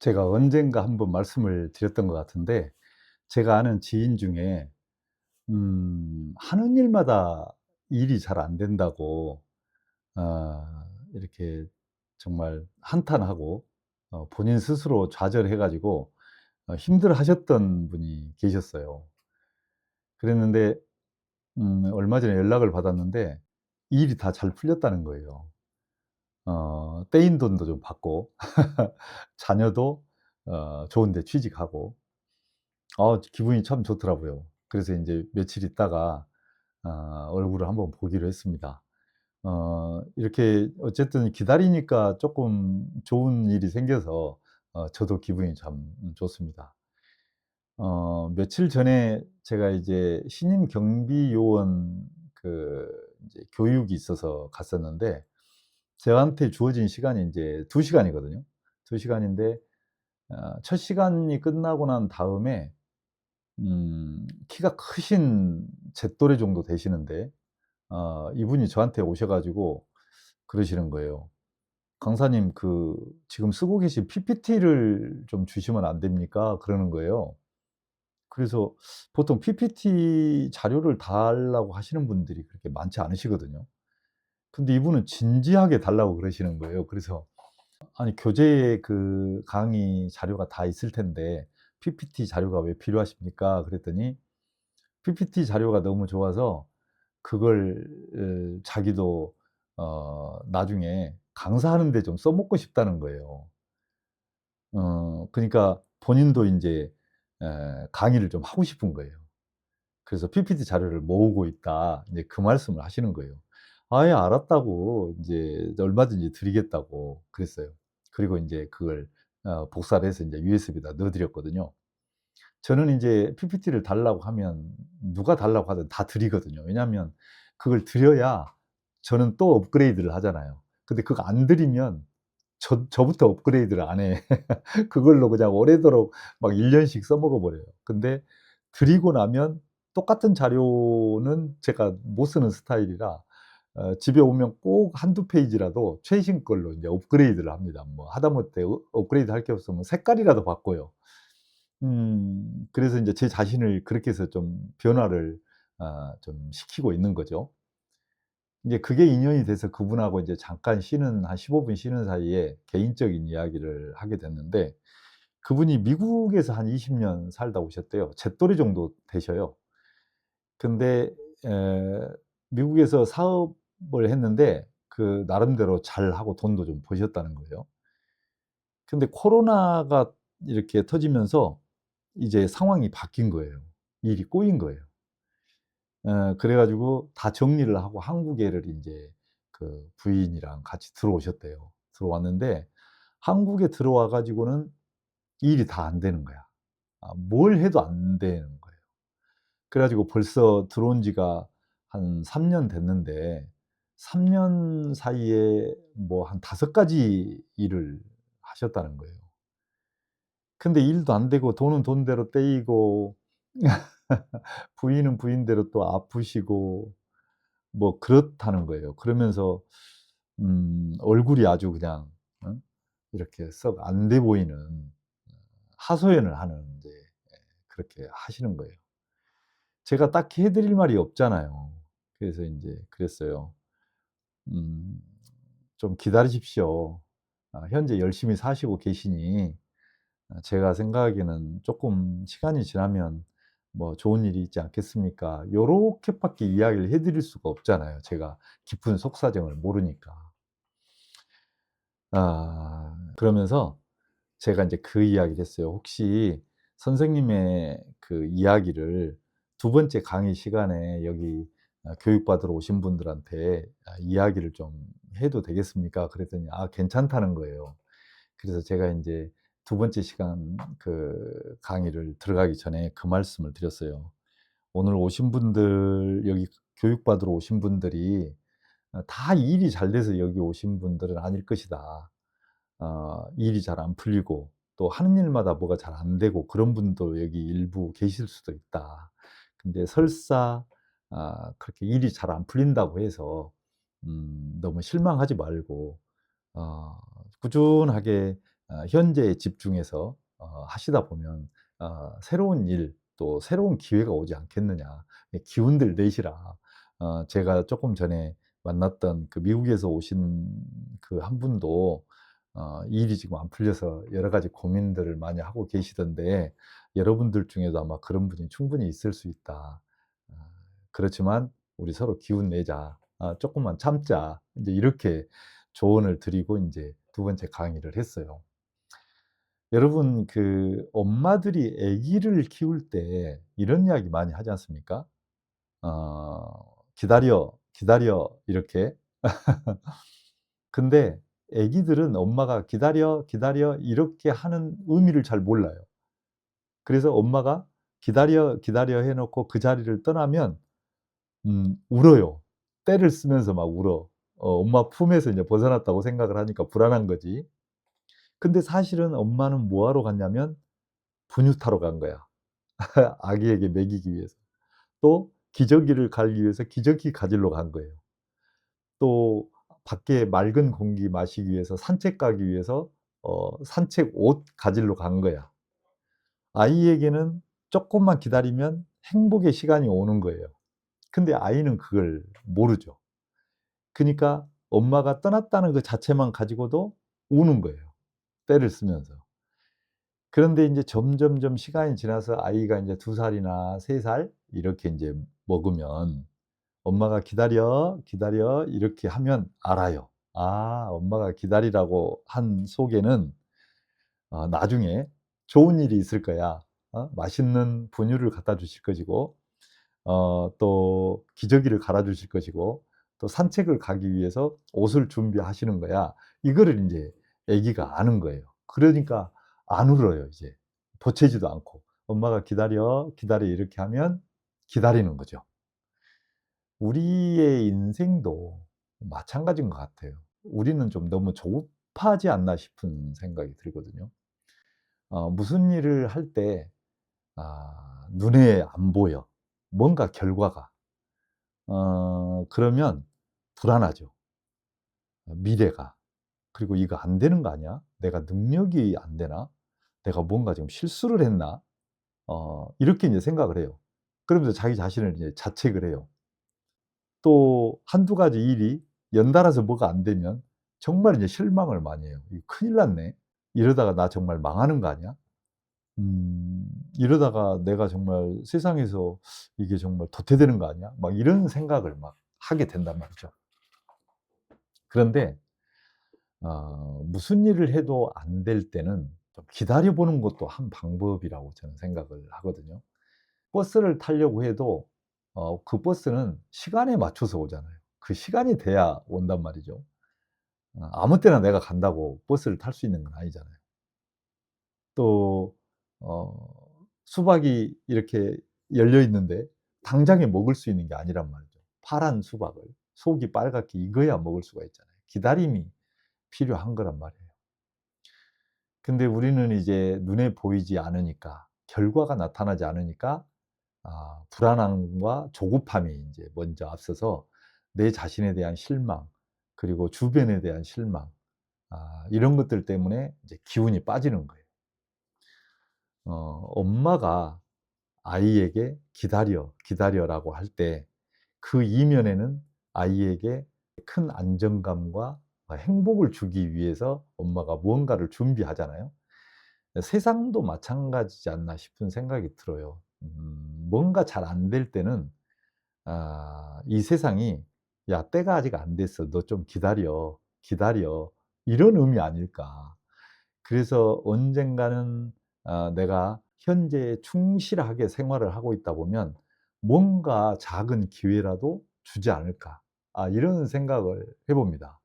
제가 언젠가 한번 말씀을 드렸던 것 같은데 제가 아는 지인 중에 음 하는 일마다 일이 잘 안 된다고 아 이렇게 정말 한탄하고 어 본인 스스로 좌절해 가지고 어 힘들어하셨던 분이 계셨어요. 그랬는데 음 얼마 전에 연락을 받았는데 일이 다 잘 풀렸다는 거예요. 어 떼인 돈도 좀 받고 자녀도 어 좋은 데 취직하고 아 기분이 참 좋더라고요. 그래서 인제 며칠 있다가 아 얼굴을 한번 보기로 했습니다. 어 이렇게 어쨌든 기다리니까 쪼끔 좋은 일이 생겨서 어 저도 기분이 참음 좋습니다. 어 며칠 전에 제가 이제 신임 경비 요원 그 이제 교육이 있어서 갔었는데 저한테 주어진 시간이 인제 2 시간이거든요. 2 시간인데 어첫 시간이 끝나고 난 다음에 음 키가 크신 제 또래 정도 되시는데 어 이분이 저한테 오셔 가지고 그러시는 거예요. "강사님 그 지금 쓰고 계신 PPT를 좀 주시면 안 됩니까?" 그러는 거예요. 그래서 보통 PPT 자료를 달라고 하시는 분들이 그렇게 많지 않으시거든요. 근데 이분은 진지하게 달라고 그러시는 거예요. 그래서 아니 교재에 그 강의 자료가 다 있을 텐데 "PPT 자료가 왜 필요하십니까?" 그랬더니 PPT 자료가 너무 좋아서 그걸 을 자기도 어 나중에 강사하는 데 좀 써 먹고 싶다는 거예요. 어 그니까 본인도 에 강의를 좀 하고 싶은 거예요. 그래서 "PPT 자료를 모으고 있다." 인제 그 말씀을 하시는 거예요. 아예 알았다고 인제 얼마든지 드리겠다고 그랬어요. 그리고 인제 그걸 어 복사를 해서 인제 USB에다 넣어 드렸거든요. 저는 인제 PPT를 달라고 하면 누가 달라고 하든 다 드리거든요. 왜냐하면 그걸 드려야 저는 또 업그레이드를 하잖아요. 근데 그거 안 드리면 저 저부터 업그레이드를 안 해. 그걸로 그냥 오래도록 막 1 년씩 써 먹어 버려요. 근데 드리고 나면 똑같은 자료는 제가 못 쓰는 스타일이라 어 집에 오면 꼭1-2 페이지라도 최신 걸로 인제 업그레이드를 합니다. 뭐 하다못해 어 업그레이드 할 게 없으면 색깔이라도 바꿔요. 음 그래서 인제 제 자신을 그렇게 해서 좀 변화를 아좀 시키고 있는 거죠. 이제 그게 인연이 돼서 그분하고 이제 잠깐 쉬는 한 15분 쉬는 사이에 개인적인 이야기를 하게 됐는데 그분이 미국에서 한 20년 살다 오셨대요. 제 또래 정도 되셔요. 근데 에 미국에서 사업 을 했는데 그 나름대로 잘 하고 돈도 좀 버셨다는 거예요. 근데 코로나가 이렇게 터지면서 이제 상황이 바뀐 거예요. 일이 꼬인 거예요. 어 그래 가지고 다 정리를 하고 한국에를 인제 그 부인이랑 같이 들어오셨대요. 들어왔는데 한국에 들어와 가지고는 일이 다 안 되는 거야. 아 뭘 해도 안 되는 거예요. 그래 가지고 벌써 들어온 지가 한 3년 됐는데 3년 사이에 뭐한5 가지 일을 하셨다는 거예요. 근데 일도 안 되고 돈은 돈대로 떼이고 부인은 부인대로 또 아프시고 뭐 그렇다는 거예요. 그러면서 음 얼굴이 아주 그냥 어 이렇게 썩 안 돼 보이는 하소연을 하는 인제 예 그렇게 하시는 거예요. 제가 딱히 해 드릴 말이 없잖아요. 그래서 인제 그랬어요. 음 "좀 기다리십시오. 아 현재 열심히 사시고 계시니 아 제가 생각하기에는 쪼끔 시간이 지나면 뭐 좋은 일이 있지 않겠습니까?" 요렇게 밖에 이야기를 해 드릴 수가 없잖아요, 제가 깊은 속사정을 모르니까. 아 그러면서 제가 인제 그 이야기를 했어요. "혹시 선생님의 그 이야기를 두 번째 강의 시간에 여기 아 교육받으러 오신 분들한테 아 이야기를 좀 해도 되겠습니까?" 그랬더니 아 괜찮다는 거예요. 그래서 제가 인제 두 번째 시간 그 강의를 들어가기 전에 그 말씀을 드렸어요. "오늘 오신 분들 여기 교육받으러 오신 분들이 어다 일이 잘 돼서 여기 오신 분들은 아닐 것이다. 어 일이 잘 안 풀리고 또 하는 일마다 뭐가 잘 안 되고 그런 분도 여기 일부 계실 수도 있다. 근데 설사 아 그렇게 일이 잘 안 풀린다고 해서 음 너무 실망하지 말고 어 꾸준하게 어 현재에 집중해서 어 하시다 보면 어 새로운 일 또 새로운 기회가 오지 않겠느냐. 예 기운들 내시라. 어 제가 쪼끔 전에 만났던 그 미국에서 오신 그 한 분도 어 일이 지금 안 풀려서 여러 가지 고민들을 많이 하고 계시던데 여러분들 중에도 아마 그런 분이 충분히 있을 수 있다. 어 그렇지만 "우리 서로 기운 내자. 아 쪼끔만 참자." 인제 이렇게 조언을 드리고 인제 두 번째 강의를 했어요. 여러분 그 엄마들이 아기를 키울 때 이런 이야기 많이 하지 않습니까? 어 "기다려, 기다려." 이렇게. 근데 아기들은 엄마가 "기다려, 기다려." 이렇게 하는 의미를 잘 몰라요. 그래서 엄마가 "기다려, 기다려." 해 놓고 그 자리를 떠나면 음 울어요. 떼를 쓰면서 막 울어. 어 엄마 품에서 이제 벗어났다고 생각을 하니까 불안한 거지. 근데 사실은 엄마는 뭐 하러 갔냐면 분유 타러 간 거야. 아기에게 먹이기 위해서. 또 기저귀를 갈기 위해서 기저귀 가지러 간 거예요. 또 밖에 맑은 공기 마시기 위해서 산책 가기 위해서 어 산책 옷 가지러 간 거야. 아이에게는 쪼끔만 기다리면 행복의 시간이 오는 거예요. 근데 아이는 그걸 모르죠. 그니까 엄마가 떠났다는 그 자체만 가지고도 우는 거예요, 떼를 쓰면서. 그런데 인제 점점점 시간이 지나서 아이가 인제 2 살이나 3살 이렇게 인제 먹으면 엄마가 "기다려, 기다려." 이렇게 하면 알아요. 아 엄마가 기다리라고 한 속에는 어 나중에 좋은 일이 있을 거야. 어 맛있는 분유를 갖다 주실 것이고 어 또 기저귀를 갈아 주실 것이고 또 산책을 가기 위해서 옷을 준비하시는 거야. 이거를 인제 아기가 아는 거예요. 그러니까 안 울어요 이제. 보채지도 않고. 엄마가 "기다려, 기다려." 이렇게 하면 기다리는 거죠. 우리의 인생도 마찬가지인 것 같아요. 우리는 좀 너무 조급하지 않나 싶은 생각이 들거든요. 어 무슨 일을 할때 아 눈에 안 보여. 뭔가 결과가. 어 그러면 불안하죠. 어 미래가. 그리고 '이거 안 되는 거 아니야? 내가 능력이 안 되나? 내가 뭔가 지금 실수를 했나?' 어 이렇게 인제 생각을 해요. 그러면서 자기 자신을 이제 자책을 해요. 또1-2 가지 일이 연달아서 뭐가 안 되면 정말 이제 실망을 많이 해요. '큰일 났네. 이러다가 나 정말 망하는 거 아니야? 음 이러다가 내가 정말 세상에서 이게 정말 도태되는 거 아니야?' 막 이런 생각을 막 하게 된단 말이죠. 그런데 어 무슨 일을 해도 안 될 때는 좀 기다려 보는 것도 한 방법이라고 저는 생각을 하거든요. 버스를 타려고 해도 어 그 버스는 시간에 맞춰서 오잖아요. 그 시간이 돼야 온단 말이죠. 어 아무 때나 내가 간다고 버스를 탈 수 있는 건 아니잖아요. 또 어 수박이 이렇게 열려 있는데 당장에 먹을 수 있는 게 아니란 말이죠. 파란 수박을 속이 빨갛게 익어야 먹을 수가 있잖아요. 기다림이 필요한 거란 말이에요. 근데 우리는 이제 눈에 보이지 않으니까 결과가 나타나지 않으니까 아 불안함과 조급함이 인제 먼저 앞서서 내 자신에 대한 실망 그리고 주변에 대한 실망 아 이런 것들 때문에 이제 기운이 빠지는 거예요. 어 엄마가 아이에게 "기다려, 기다려."라고 할 때 그 이면에는 아이에게 큰 안정감과 어 행복을 주기 위해서 엄마가 무언가를 준비하잖아요. 어 '세상도 마찬가지지 않나.' 싶은 생각이 들어요. 음 뭔가 잘 안 될 때는 아 이 세상이 '야 때가 아직 안 됐어. 너 좀 기다려, 기다려.' 이런 의미 아닐까. 그래서 언젠가는 아 '내가 현재에 충실하게 생활을 하고 있다 보면 뭔가 작은 기회라도 주지 않을까.' 아 이런 생각을 해 봅니다.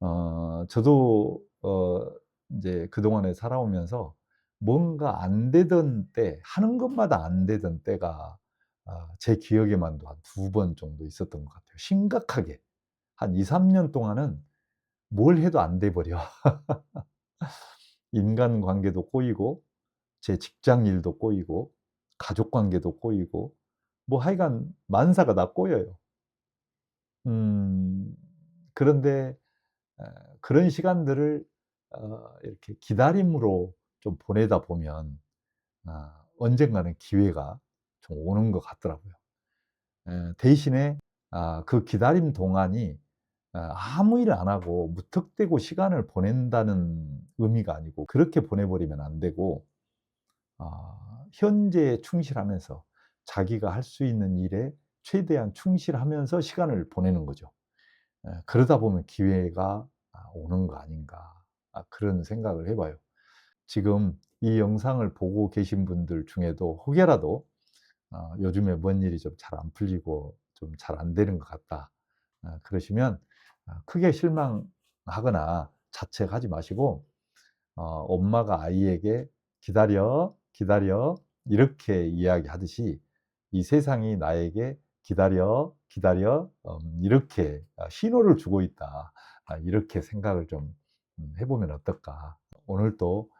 어 저도 어 인제 그동안에 살아오면서 뭔가 안 되던 때 하는 것마다 안 되던 때가 아제 기억에만도 한2번 정도 있었던 것 같아요. 심각하게. 한 2-3년 동안은 뭘 해도 안 돼 버려. 인간 관계도 꼬이고 제 직장 일도 꼬이고 가족 관계도 꼬이고 뭐 하여간 만사가 다 꼬여요. 음 그런데 어 그런 시간들을 어 이렇게 기다림으로 좀 보내다 보면 아 언젠가는 기회가 좀 오는 것 같더라고요. 예 대신에 아그 기다림 동안이 아 아무 일 안 하고 무턱대고 시간을 보낸다는 의미가 아니고 그렇게 보내 버리면 안 되고 아 현재에 충실하면서 자기가 할 수 있는 일에 최대한 충실하면서 시간을 보내는 거죠. 예 그러다 보면 기회가 아 오는 거 아닌가 아 그런 생각을 해 봐요. 지금 이 영상을 보고 계신 분들 중에도 혹여라도 어 요즘에 뭔 일이 좀 잘 안 풀리고 좀 잘 안 되는 것 같다. 아 그러시면 아 크게 실망하거나 자책하지 마시고 어 엄마가 아이에게 "기다려, 기다려." 이렇게 이야기하듯이 이 세상이 나에게 "기다려, 기다려." 음 이렇게 아 신호를 주고 있다. 아 이렇게 생각을 좀음해 보면 어떨까. 오늘도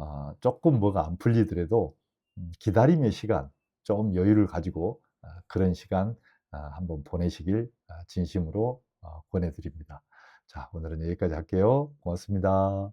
아 쪼끔 뭐가 안 풀리더라도 음 기다림의 시간 좀 여유를 가지고 아 그런 시간 아 한번 보내시길 아 진심으로 어 권해 드립니다. 자 오늘은 여기까지 할게요. 고맙습니다.